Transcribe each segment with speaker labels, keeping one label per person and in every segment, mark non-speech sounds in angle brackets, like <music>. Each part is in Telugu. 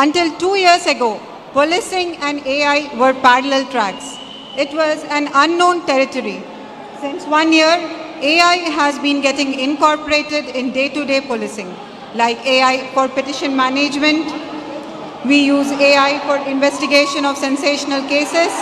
Speaker 1: Until two years ago, policing and AI were parallel tracks. It was an unknown territory. Since one year, AI has been getting incorporated in day to day policing, like AI for petition management. We use AI for investigation of sensational cases.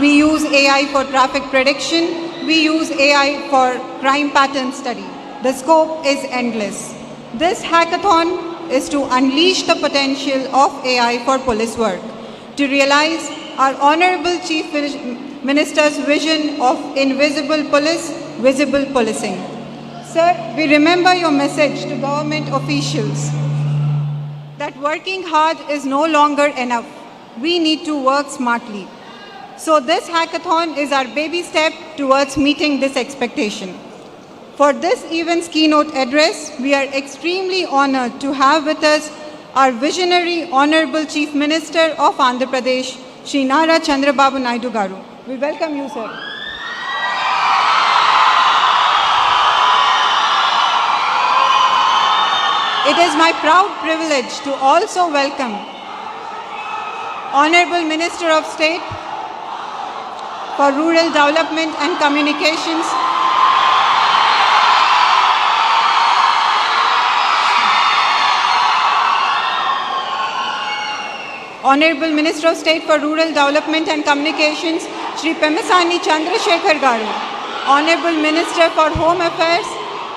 Speaker 1: We use AI for traffic prediction. We use AI for crime pattern study. The scope is endless. This hackathon is to unleash the potential of AI for police work, to realize our Honorable Chief Minister's vision of invisible police, visible policing. Sir, we remember your message to government officials that working hard is no longer enough. We need to work smartly. So, this hackathon is our baby step towards meeting this expectation. For this event's keynote address, we are extremely honored to have with us our visionary Honorable Chief Minister of Andhra Pradesh, Shri Nara Chandrababu Naidu Garu. We welcome you, sir. It is my proud privilege to also welcome Honorable Minister of State for Rural Development and Communications, Honorable Minister of State for Rural Development and Communications, Shri Pemasani Chandrasekhar Garu, Honorable Minister for Home Affairs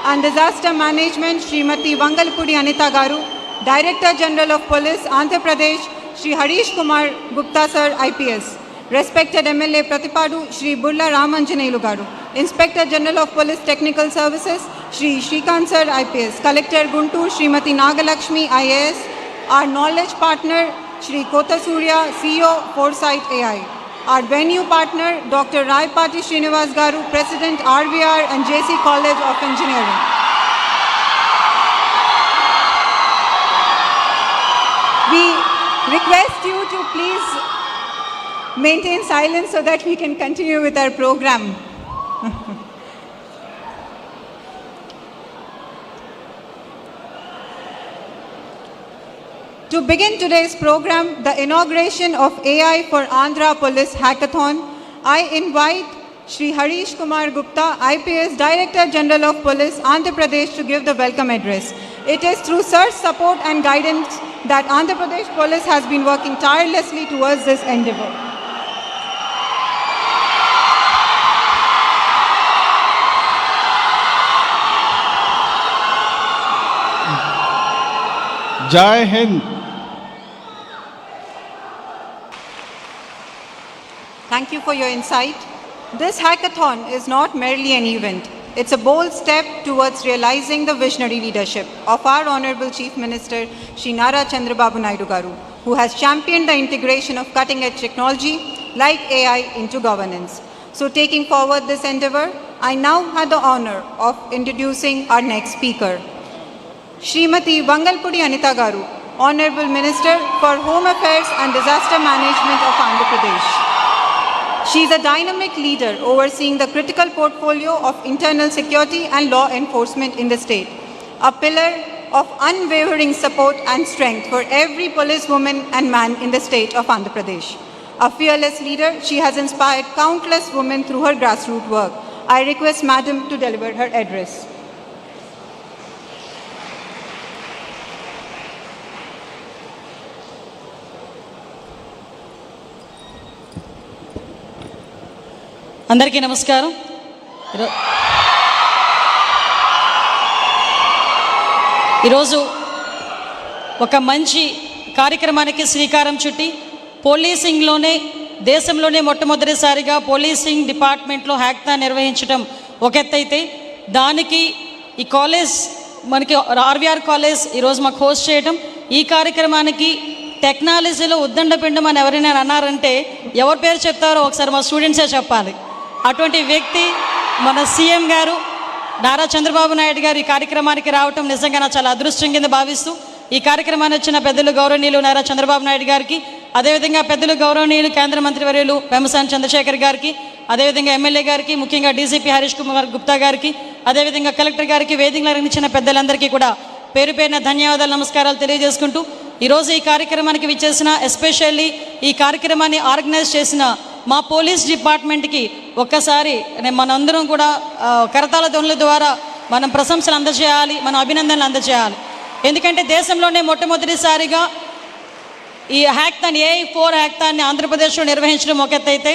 Speaker 1: and Disaster Management, Srimati Vangalpudi Anita Garu, Director General of Police, Andhra Pradesh, Shri Harish Kumar Gupta Sir, IPS, Respected MLA Pratipadu, Shri Burla Ramanjanelu Garu, Inspector General of Police Technical Services, Shri Shrikant Sir, IPS, Collector Guntur, Srimati Nagalakshmi, IAS, our knowledge partner, Shri Kota Surya, CEO, Foresight AI. Our venue partner, Dr. Raipati Srinivas Garu, President RVR and JC College of Engineering. We request you to please maintain silence so that we can continue with our program. <laughs> To begin today's program, the inauguration of AI for Andhra Police Hackathon, I invite Shri Harish Kumar Gupta, IPS Director General of Police, Andhra Pradesh to give the welcome address. It is through such support and guidance that Andhra Pradesh Police has been working tirelessly towards this endeavor.
Speaker 2: Jai Hind.
Speaker 1: Thank you for your insight. This hackathon is not merely an event, it's a bold step towards realizing the visionary leadership of our Honorable Chief Minister, Shri Nara Chandrababu Naidu Garu, who has championed the integration of cutting edge technology like AI into governance. So, taking forward this endeavor, I now have the honor of introducing our next speaker. Srimati Vangalpudi Anita Garu, Honorable Minister for Home Affairs and Disaster Management of Andhra Pradesh. She is a dynamic leader overseeing the critical portfolio of internal security and law enforcement in the state, a pillar of unwavering support and strength for every policewoman and man in the state of Andhra Pradesh. A fearless leader, she has inspired countless women through her grassroots work. I request Madam to deliver her address.
Speaker 3: అందరికీ నమస్కారం. ఈరోజు ఒక మంచి కార్యక్రమానికి శ్రీకారం చుట్టి పోలీసింగ్లోనే దేశంలోనే మొట్టమొదటిసారిగా పోలీసింగ్ డిపార్ట్మెంట్లో హ్యాక్తా నిర్వహించడం ఒక ఎత్తైతే దానికి ఈ కాలేజ్ మనకి ఆర్వీఆర్ కాలేజ్ ఈరోజు మాకు హోస్ట్ చేయడం ఈ కార్యక్రమానికి టెక్నాలజీలో ఉద్దండపిండం అని ఎవరైనా అన్నారంటే ఎవరి పేరు చెప్తారో ఒకసారి మా స్టూడెంట్సే చెప్పాలి. అటువంటి వ్యక్తి మన సీఎం గారు నారా చంద్రబాబు నాయుడు గారు ఈ కార్యక్రమానికి రావటం నిజంగా నా చాలా అదృష్టం కింద భావిస్తూ ఈ కార్యక్రమాన్ని వచ్చిన పెద్దలు గౌరవనీయులు నారా చంద్రబాబు నాయుడు గారికి అదేవిధంగా పెద్దలు గౌరవనీయులు కేంద్ర మంత్రివర్యులు పెమసాని చంద్రశేఖర్ గారికి అదేవిధంగా ఎమ్మెల్యే గారికి ముఖ్యంగా డీసీపీ హరీష్ కుమార్ గుప్తా గారికి అదేవిధంగా కలెక్టర్ గారికి వేదికలు నిర్మించిన పెద్దలందరికీ కూడా పేరు పేరున ధన్యవాదాలు నమస్కారాలు తెలియజేసుకుంటూ ఈరోజు ఈ కార్యక్రమానికి విచ్చేసిన ఎస్పెషల్లీ ఈ కార్యక్రమాన్ని ఆర్గనైజ్ చేసిన మా పోలీస్ డిపార్ట్మెంట్కి ఒక్కసారి నేను మనందరం కూడా కరతాళ ధ్వనుల ద్వారా మనం ప్రశంసలు అందజేయాలి మన అభినందనలు అందజేయాలి. ఎందుకంటే దేశంలోనే మొట్టమొదటిసారిగా ఈ హ్యాక్థాన్ ఏ ఫోర్ హ్యాక్థాన్ని ఆంధ్రప్రదేశ్లో నిర్వహించడం ఒకెత్తైతే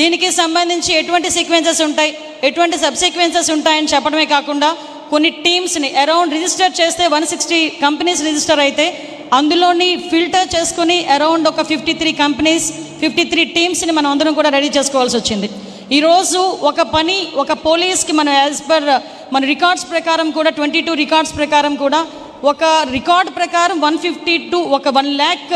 Speaker 3: దీనికి సంబంధించి ఎటువంటి సీక్వెన్సెస్ ఉంటాయి ఎటువంటి సబ్ సీక్వెన్సెస్ ఉంటాయని చెప్పడమే కాకుండా కొన్ని టీమ్స్ని అరౌండ్ రిజిస్టర్ చేస్తే వన్ సిక్స్టీ కంపెనీస్ రిజిస్టర్ అయితే అందులోని ఫిల్టర్ చేసుకుని అరౌండ్ ఒక fifty three companies fifty three టీమ్స్ని మనం అందరం కూడా రెడీ చేసుకోవాల్సి వచ్చింది. ఈరోజు ఒక పని ఒక పోలీస్కి మనం యాజ్ పర్ మన రికార్డ్స్ ప్రకారం కూడా ట్వంటీ టూ రికార్డ్స్ ప్రకారం కూడా ఒక రికార్డ్ ప్రకారం వన్ ఫిఫ్టీ టూ ఒక వన్ ల్యాక్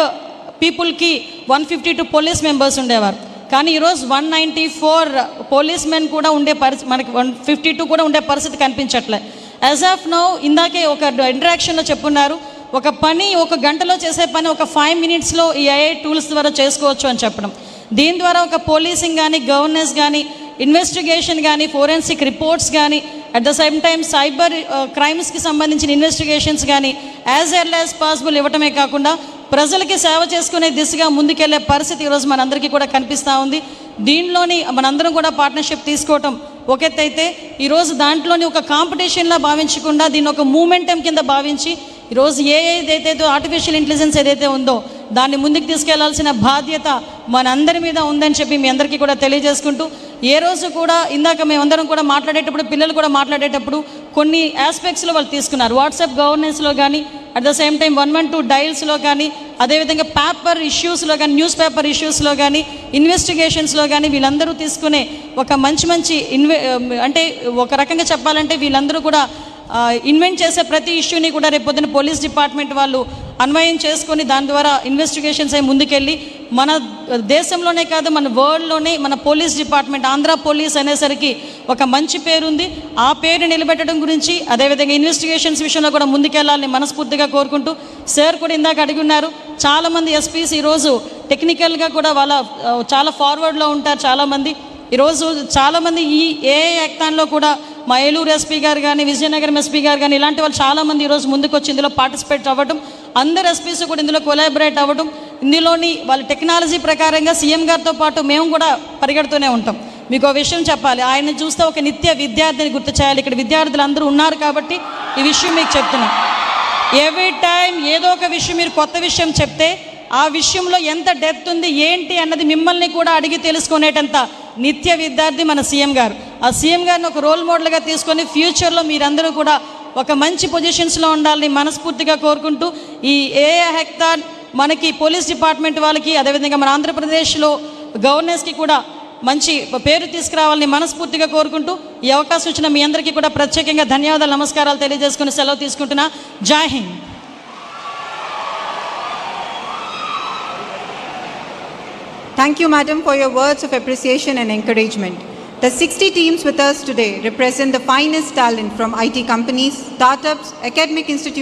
Speaker 3: పీపుల్కి one fifty two police members ఉండేవారు. కానీ ఈరోజు one ninety four policemen కూడా ఉండే పరిస్థితి మనకి వన్ ఫిఫ్టీ టూ కూడా ఉండే పరిస్థితి కనిపించట్లే. యాజ్ ఆఫ్ నౌ ఇందాకే ఒక ఇంటరాక్షన్లో చెప్పున్నారు ఒక పని ఒక గంటలో చేసే పని ఒక ఫైవ్ మినిట్స్లో ఈ ఐఐ టూల్స్ ద్వారా చేసుకోవచ్చు అని చెప్పడం. దీని ద్వారా ఒక పోలీసింగ్ కానీ గవర్నెన్స్ కానీ ఇన్వెస్టిగేషన్ కానీ ఫోరెన్సిక్ రిపోర్ట్స్ కానీ at the same time cyber క్రైమ్స్కి సంబంధించిన ఇన్వెస్టిగేషన్స్ కానీ యాజ్ ఎర్ల్ యాజ్ పాసిబుల్ ఇవ్వటమే కాకుండా ప్రజలకి సేవ చేసుకునే దిశగా ముందుకెళ్ళే పరిస్థితి ఈరోజు మనందరికీ కూడా కనిపిస్తూ ఉంది. దీనిలోని మనందరం కూడా పార్ట్నర్షిప్ తీసుకోవటం ఒక ఎత్తు అయితే ఈరోజు దాంట్లోని ఒక కాంపిటీషన్లా భావించకుండా దీన్ని ఒక మూమెంటం కింద భావించి ఈరోజు ఏ ఏదైతే ఆర్టిఫిషియల్ ఇంటెలిజెన్స్ ఏదైతే ఉందో దాన్ని ముందుకు తీసుకెళ్ళాల్సిన బాధ్యత మనందరి మీద ఉందని చెప్పి మీ అందరికీ కూడా తెలియజేసుకుంటూ ఏ రోజు కూడా ఇందాక మేమందరం కూడా మాట్లాడేటప్పుడు పిల్లలు కూడా మాట్లాడేటప్పుడు కొన్ని ఆస్పెక్ట్స్లో వాళ్ళు తీసుకున్నారు. వాట్సాప్ గవర్నెన్స్లో కానీ at the same time one one two డైల్స్లో కానీ అదేవిధంగా పేపర్ ఇష్యూస్లో కానీ న్యూస్ పేపర్ ఇష్యూస్లో కానీ ఇన్వెస్టిగేషన్స్లో కానీ వీళ్ళందరూ తీసుకునే ఒక మంచి మంచి ఇన్వె అంటే ఒక రకంగా చెప్పాలంటే వీళ్ళందరూ కూడా ఇన్వెంట్ చేసే ప్రతి ఇష్యూని కూడా రేపొద్దున పోలీస్ డిపార్ట్మెంట్ వాళ్ళు అన్వయం చేసుకొని దాని ద్వారా ఇన్వెస్టిగేషన్స్ అయి ముందుకెళ్ళి మన దేశంలోనే కాదు మన వరల్డ్లోనే మన పోలీస్ డిపార్ట్మెంట్ ఆంధ్ర పోలీస్ అనేసరికి ఒక మంచి పేరు ఉంది ఆ పేరు నిలబెట్టడం గురించి అదేవిధంగా ఇన్వెస్టిగేషన్స్ విషయంలో కూడా ముందుకెళ్ళాలని మనస్ఫూర్తిగా కోరుకుంటూ సార్ కూడా ఇందాక అడిగి ఉన్నారు. చాలామంది ఎస్పీస్ ఈరోజు టెక్నికల్గా కూడా వాళ్ళ చాలా ఫార్వర్డ్లో ఉంటారు చాలామంది. ఈరోజు చాలామంది ఈ ఏ యాక్తాన్లో కూడా మా ఏలూరు ఎస్పీ గారు కానీ విజయనగరం ఎస్పీ గారు కానీ ఇలాంటి వాళ్ళు చాలామంది ఈరోజు ముందుకు వచ్చి ఇందులో పార్టిసిపేట్ అవ్వడం అందరు ఎస్పీస్ కూడా ఇందులో కొలాబరేట్ అవ్వడం ఇందులోని వాళ్ళ టెక్నాలజీ ప్రకారంగా సీఎం గారితో పాటు మేము కూడా పరిగెడుతూనే ఉంటాం. మీకు ఒక విషయం చెప్పాలి ఆయన చూస్తే ఒక నిత్య విద్యార్థిని గుర్తు చేయాలి. ఇక్కడ విద్యార్థులు అందరూ ఉన్నారు కాబట్టి ఈ విషయం మీకు చెప్తున్నాను ఎవ్రీ టైం ఏదో ఒక విషయం మీరు కొత్త విషయం చెప్తే ఆ విషయంలో ఎంత డెప్త్ ఉంది ఏంటి అన్నది మిమ్మల్ని కూడా అడిగి తెలుసుకునేటంత నిత్య విద్యార్థి మన సీఎం గారు. ఆ సీఎం గారిని ఒక రోల్ మోడల్గా తీసుకొని ఫ్యూచర్లో మీరందరూ కూడా ఒక మంచి పొజిషన్స్లో ఉండాలని మనస్ఫూర్తిగా కోరుకుంటూ ఈ ఏఏ హెక్టార్ మనకి పోలీస్ డిపార్ట్మెంట్ వాళ్ళకి అదేవిధంగా మన ఆంధ్రప్రదేశ్లో గవర్నెన్స్కి కూడా మంచి పేరు తీసుకురావాలని మనస్ఫూర్తిగా కోరుకుంటూ ఈ అవకాశం ఇచ్చిన మీ అందరికీ కూడా ప్రత్యేకంగా ధన్యవాదాలు నమస్కారాలు తెలియజేసుకుని సెలవు తీసుకుంటున్నా. జై Hind.
Speaker 1: Thank you, madam, for your words of appreciation and encouragement. The 60 teams with us today represent the finest talent from IT companies, startups, academic institutions,